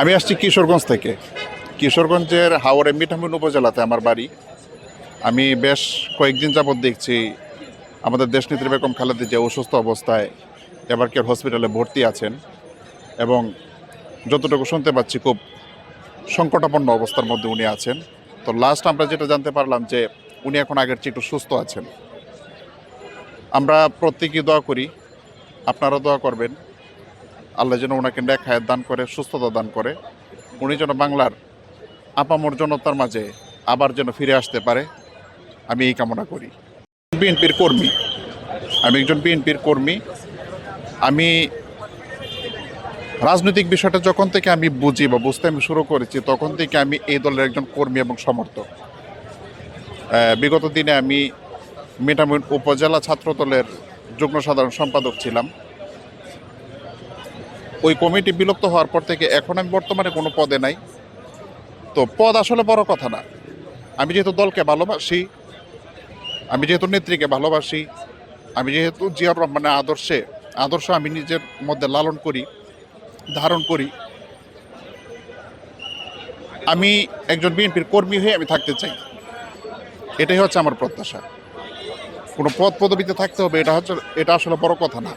আমি আসছি কিশোরগঞ্জ থেকে। কিশোরগঞ্জের হাওড়ে মিঠামিন উপজেলাতে আমার বাড়ি। আমি বেশ কয়েকদিন যাবৎ দেখছি আমাদের দেশ দেশনেত্রী বেগম খালেদা যে অসুস্থ অবস্থায় এবার কেয়ার হসপিটালে ভর্তি আছেন এবং যতটুকু শুনতে পাচ্ছি খুব সংকটাপন্ন অবস্থার মধ্যে উনি আছেন। তো লাস্ট আমরা যেটা জানতে পারলাম যে উনি এখন আগের চেয়ে একটু সুস্থ আছেন। আমরা প্রত্যেকেই দোয়া করি আপনারা দোয়া করবেন। আল্লাহ যেন ওনাকে হায়াত দান করে, সুস্থতা দান করে। উনি যেন বাংলার আপামর জনতার মাঝে আবার যেন ফিরে আসতে পারে। আমি এই কামনা করি। বিএনপির কর্মী, আমি একজন বিএনপির কর্মী। আমি রাজনৈতিক বিষয়টা যখন থেকে আমি বুঝি বা বুঝতে আমি শুরু করেছি, তখন থেকে আমি এই দলের একজন কর্মী এবং সমর্থক। বিগত দিনে আমি মিঠামুন উপজেলা ছাত্র দলের যুগ্ম সাধারণ সম্পাদক ছিলাম। ওই কমিটি বিলুপ্ত হওয়ার পর থেকে এখন আমি বর্তমানে কোনো পদে নাই। তো পদ আসলে বড় কথা না। আমি যেহেতু দলকে ভালোবাসি, আমি যেহেতু নেত্রীকে ভালোবাসি, আমি যেহেতু জিয়াউর রহমানের আদর্শে, আদর্শ আমি নিজের মধ্যে লালন করি, ধারণ করি, আমি একজন বিএনপির কর্মী হয়ে আমি থাকতে চাই। এটাই হচ্ছে আমার প্রত্যাশা। কোনো পদ পদবিতে থাকতে হবে, এটা হচ্ছে, এটা আসলে বড় কথা না।